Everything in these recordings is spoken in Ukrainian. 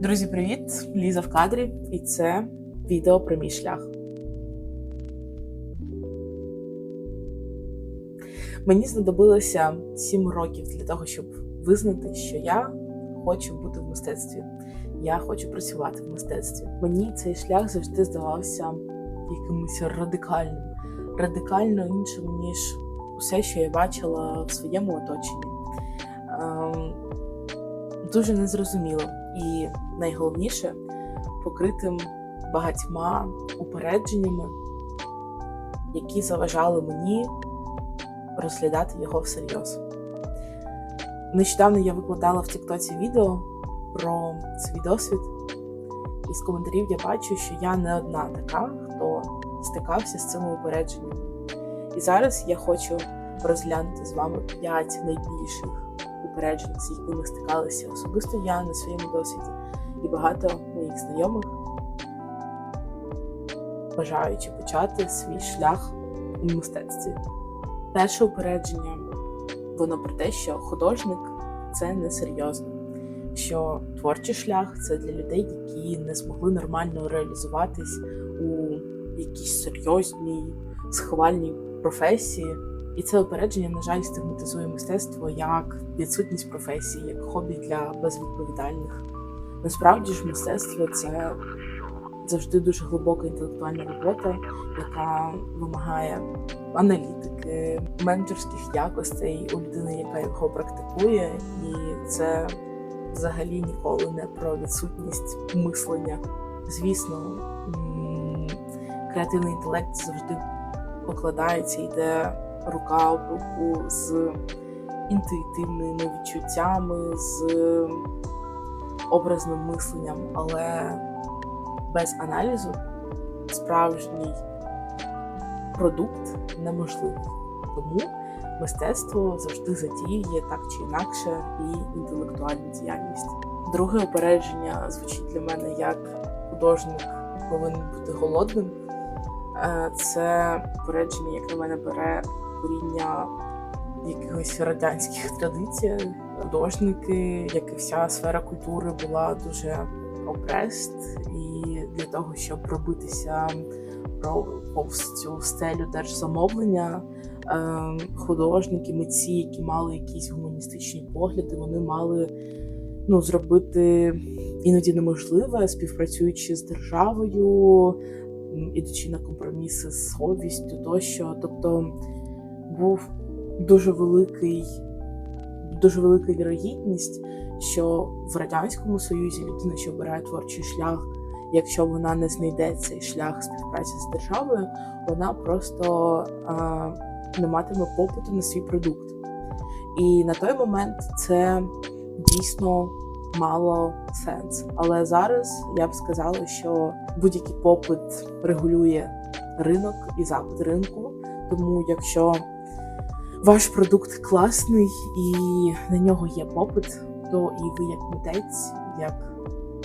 Друзі, привіт! Ліза в кадрі, і це відео про мій шлях. Мені знадобилося 7 років для того, щоб визнати, що я хочу бути в мистецтві. Я хочу працювати в мистецтві. Мені цей шлях завжди здавався якимось радикальним, радикально іншим, ніж усе, що я бачила в своєму оточенні. Ем, дуже незрозуміло і найголовніше покритим багатьма упередженнями, які заважали мені розглядати його всерйоз. Нещодавно я викладала в Тіктоці відео про свій досвід, і з коментарів я бачу, що я не одна така, хто стикався з цими упередженнями. І зараз я хочу розглянути з вами 5 найбільших упереджень, з якими стикалися особисто я на своєму досвіді, і багато моїх знайомих, бажаючи почати свій шлях у мистецтві. Перше упередження воно про те, що художник це несерйозно, що творчий шлях це для людей, які не змогли нормально реалізуватись у якійсь серйозній, схвальній професії. І це опередження, на жаль, стигматизує мистецтво як відсутність професії, як хобі для безвідповідальних. Насправді ж, мистецтво це завжди дуже глибока інтелектуальна робота, яка вимагає аналітики, менторських якостей у людини, яка його практикує, і це взагалі ніколи не про відсутність мислення. Звісно, креативний інтелект завжди покладається, йде рука об руку з інтуїтивними відчуттями, з образним мисленням, але без аналізу справжній продукт неможливий. Тому мистецтво завжди задіює так чи інакше і інтелектуальну діяльність. Друге опередження звучить для мене як художник повинен бути голодним. Це попередження, як на мене, бере коріння якихось радянських традицій. Художники, як і вся сфера культури, була дуже опрест, і для того, щоб пробитися повз цю стелю держзамовлення, художники, митці, які мали якісь гуманістичні погляди, вони мали ну, зробити іноді неможливе, співпрацюючи з державою, ідучи на компроміси з совістю тощо. Тобто був дуже великий, дуже велика вірогідність, що в радянському союзі людина, що обирає творчий шлях, якщо вона не знайде цей шлях співпраці з державою, вона просто а, не матиме попиту на свій продукт. І на той момент це дійсно мало сенс. Але зараз я б сказала, що будь-який попит регулює ринок і запит ринку. Тому якщо ваш продукт класний і на нього є попит, то і ви, як митець, як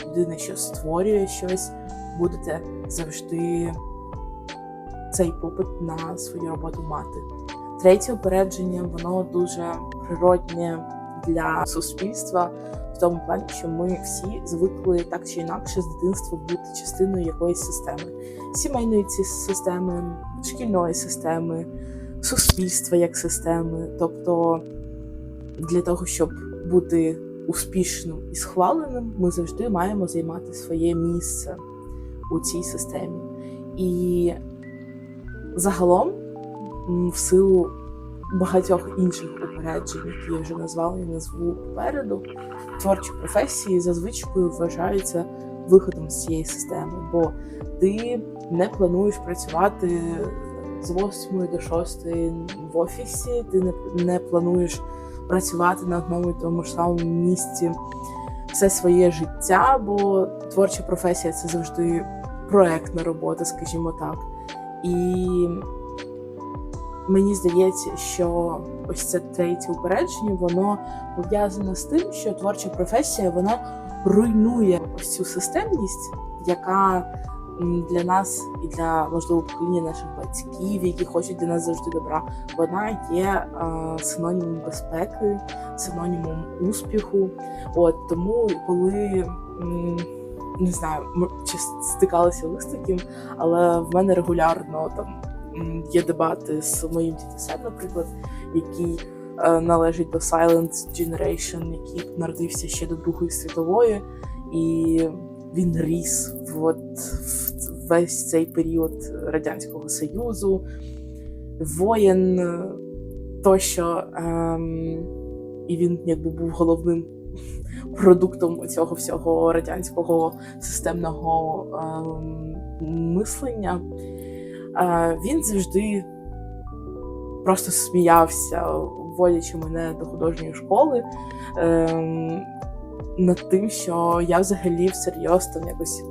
людина, що створює щось, будете завжди цей попит на свою роботу мати. Третє опередження, воно дуже природне для суспільства, в тому плані, що ми всі звикли так чи інакше з дитинства бути частиною якоїсь системи, сімейної ці системи, шкільної системи суспільства як системи. Тобто для того, щоб бути успішним і схваленим, ми завжди маємо займати своє місце у цій системі. І загалом, в силу багатьох інших упереджень, які я вже назвала і назву попереду, творчі професії зазвичай вважаються виходом з цієї системи, бо ти не плануєш працювати з 8 до 6 в офісі, ти не, не плануєш працювати на одному і тому ж самому місці все своє життя, бо творча професія це завжди проектна робота, скажімо так. І мені здається, що ось це третє упередження, воно пов'язане з тим, що творча професія вона руйнує ось цю системність, яка для нас і для можливо покоління наших батьків, які хочуть для нас завжди добра, вона є е, синонімом безпеки, синонімом успіху. От тому, коли не знаю, чи стикалися ви з таким, але в мене регулярно там є дебати з моїм дідусем, наприклад, який е, належить до Silent Generation, який народився ще до Другої світової, і він ріс в, от, в весь цей період Радянського Союзу, воєн е, тощо. Ем, і він якби був головним продуктом цього всього радянського системного ем, мислення. Е, він завжди просто сміявся, вводячи мене до художньої школи. Ем, над тим, що я взагалі всерйоз там якось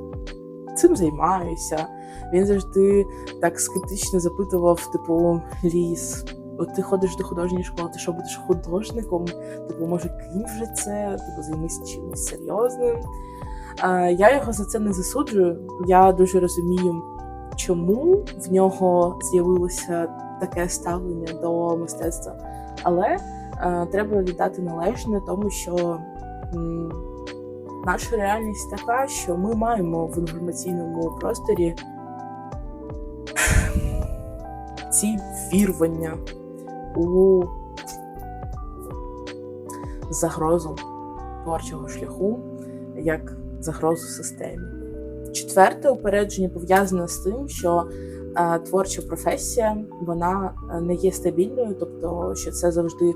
цим займаюся. Він завжди так скептично запитував: типу, ліс, от ти ходиш до художньої школи, ти що будеш художником? Типу, може, кинь вже це, типу, займись чимось серйозним. А, я його за це не засуджую. Я дуже розумію, чому в нього з'явилося таке ставлення до мистецтва. Але а, треба віддати належне тому, що наша реальність така, що ми маємо в інформаційному просторі ці вірвання у загрозу творчого шляху як загрозу системі. Четверте упередження пов'язане з тим, що е, творча професія вона не є стабільною, тобто що це завжди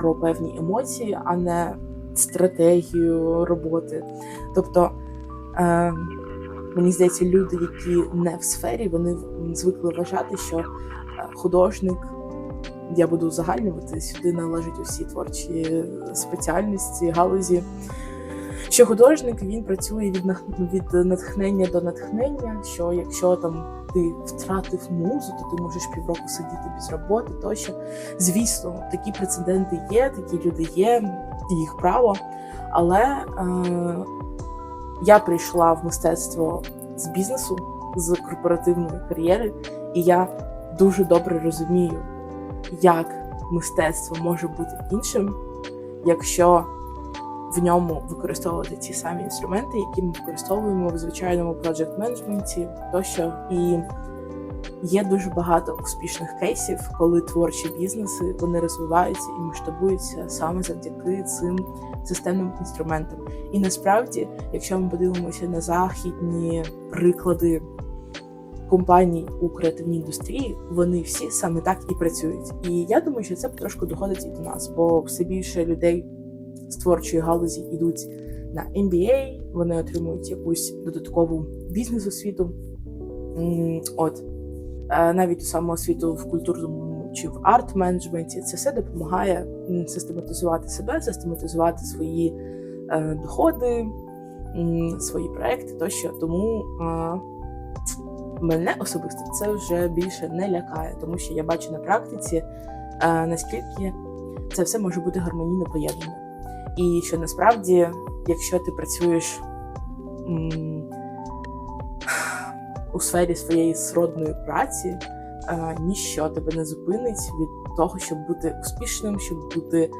про певні емоції, а не стратегію роботи. Тобто, е, мені здається, люди, які не в сфері, вони звикли вважати, що е, художник, я буду узагальнювати, сюди належать усі творчі спеціальності, галузі. Що художник він працює від від натхнення до натхнення. Що якщо там ти втратив музу, то ти можеш півроку сидіти без роботи, тощо. Звісно, такі прецеденти є, такі люди є, їх право. Але е, я прийшла в мистецтво з бізнесу, з корпоративної кар'єри, і я дуже добре розумію, як мистецтво може бути іншим, якщо в ньому використовувати ті самі інструменти, які ми використовуємо в звичайному project менеджменті тощо. І є дуже багато успішних кейсів, коли творчі бізнеси вони розвиваються і масштабуються саме завдяки цим системним інструментам. І насправді, якщо ми подивимося на західні приклади компаній у креативній індустрії, вони всі саме так і працюють. І я думаю, що це потрошку доходить і до нас, бо все більше людей з творчої галузі йдуть на MBA, вони отримують якусь додаткову бізнес-освіту. От Е, навіть ту саму освіту в культурному чи в арт-менеджменті, це все допомагає систематизувати себе, систематизувати свої е, доходи, свої проекти тощо. Тому е, мене особисто це вже більше не лякає, тому що я бачу на практиці, наскільки це все може бути гармонійно поєднане. І що насправді, якщо ти працюєш м, у сфері своєї сродної праці, е, ніщо тебе не зупинить від того, щоб бути успішним, щоб бути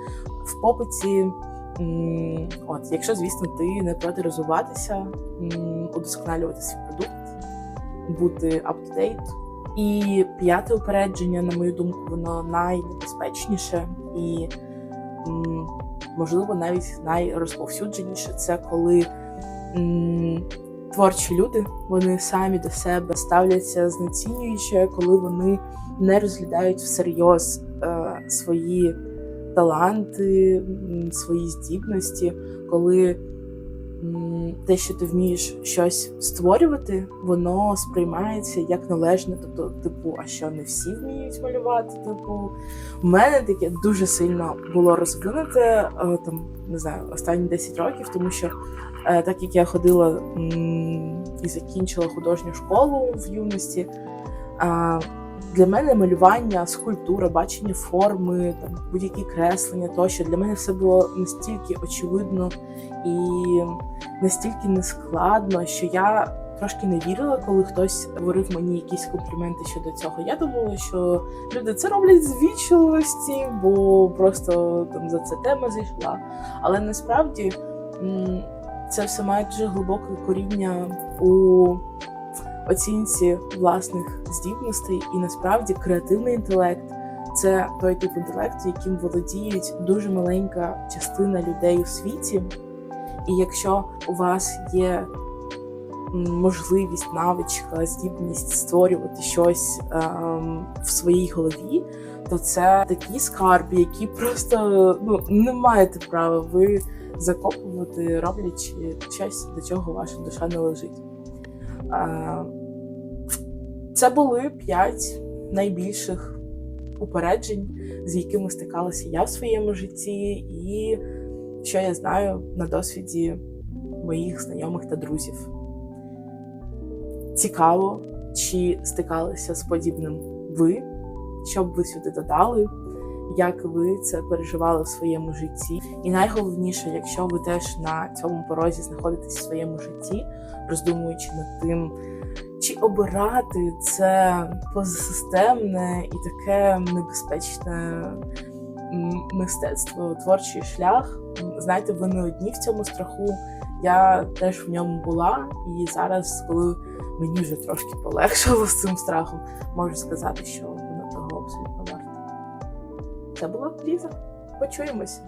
в попиті. От, якщо, звісно, ти не проти розвиватися, удосконалювати свій продукт, бути up-to-date. І п'яте упередження, на мою думку, воно найнебезпечніше і, можливо, навіть найрозповсюдженіше це коли м, творчі люди вони самі до себе ставляться знецінюючи, коли вони не розглядають всерйоз е, свої таланти, свої здібності, коли те, що ти вмієш щось створювати, воно сприймається як належне. Тобто, типу, а що не всі вміють малювати? Типу, у мене таке дуже сильно було розвинуте е, там, не знаю, останні 10 років, тому що е, так як я ходила і закінчила художню школу в юності. Для мене малювання, скульптура, бачення форми, там будь-які креслення тощо для мене все було настільки очевидно і настільки нескладно, що я трошки не вірила, коли хтось говорив мені якісь компліменти щодо цього. Я думала, що люди це роблять з вічливості, бо просто там за це тема зайшла. Але насправді це все має дуже глибоке коріння у оцінці власних здібностей, і насправді креативний інтелект це той тип інтелекту, яким володіють дуже маленька частина людей у світі. І якщо у вас є можливість, навичка, здібність створювати щось ем, в своїй голові, то це такий скарб, який просто ну не маєте права ви закопувати, роблячи щось, до чого ваша душа не лежить. Е, Це були п'ять найбільших упереджень, з якими стикалася я в своєму житті, і що я знаю на досвіді моїх знайомих та друзів. Цікаво, чи стикалися з подібним ви, що б ви сюди додали, як ви це переживали в своєму житті. І найголовніше, якщо ви теж на цьому порозі знаходитесь в своєму житті, роздумуючи над тим, чи обирати це позасистемне і таке небезпечне мистецтво, творчий шлях. Знаєте, ви не одні в цьому страху. Я теж в ньому була, і зараз, коли мені вже трошки полегшало з цим страхом, можу сказати, що Це була Ліза. Почуємось.